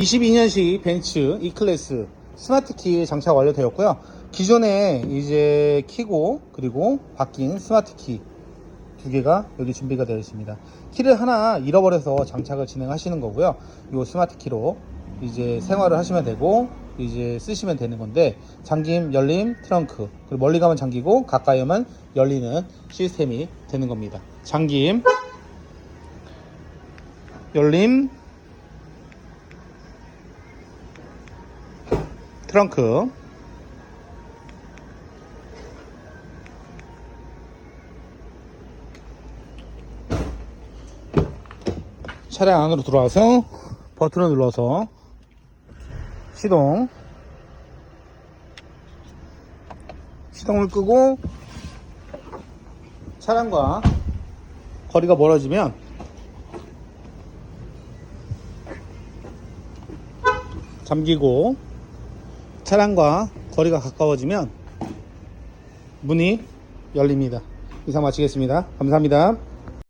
22년식 벤츠 E클래스 스마트키 장착 완료되었고요. 기존에 이제 키고 그리고 바뀐 스마트키 두 개가 여기 준비가 되어 있습니다. 키를 하나 잃어버려서 장착을 진행하시는 거고요. 이 스마트키로 이제 생활을 하시면 되고 이제 쓰시면 되는 건데 잠김, 열림, 트렁크 그리고 멀리 가면 잠기고 가까이 오면 열리는 시스템이 되는 겁니다. 잠김, 열림, 트렁크. 차량 안으로 들어와서 버튼을 눌러서 시동. 시동을 끄고 차량과 거리가 멀어지면 잠기고 차량과 거리가 가까워지면 문이 열립니다. 이상 마치겠습니다. 감사합니다.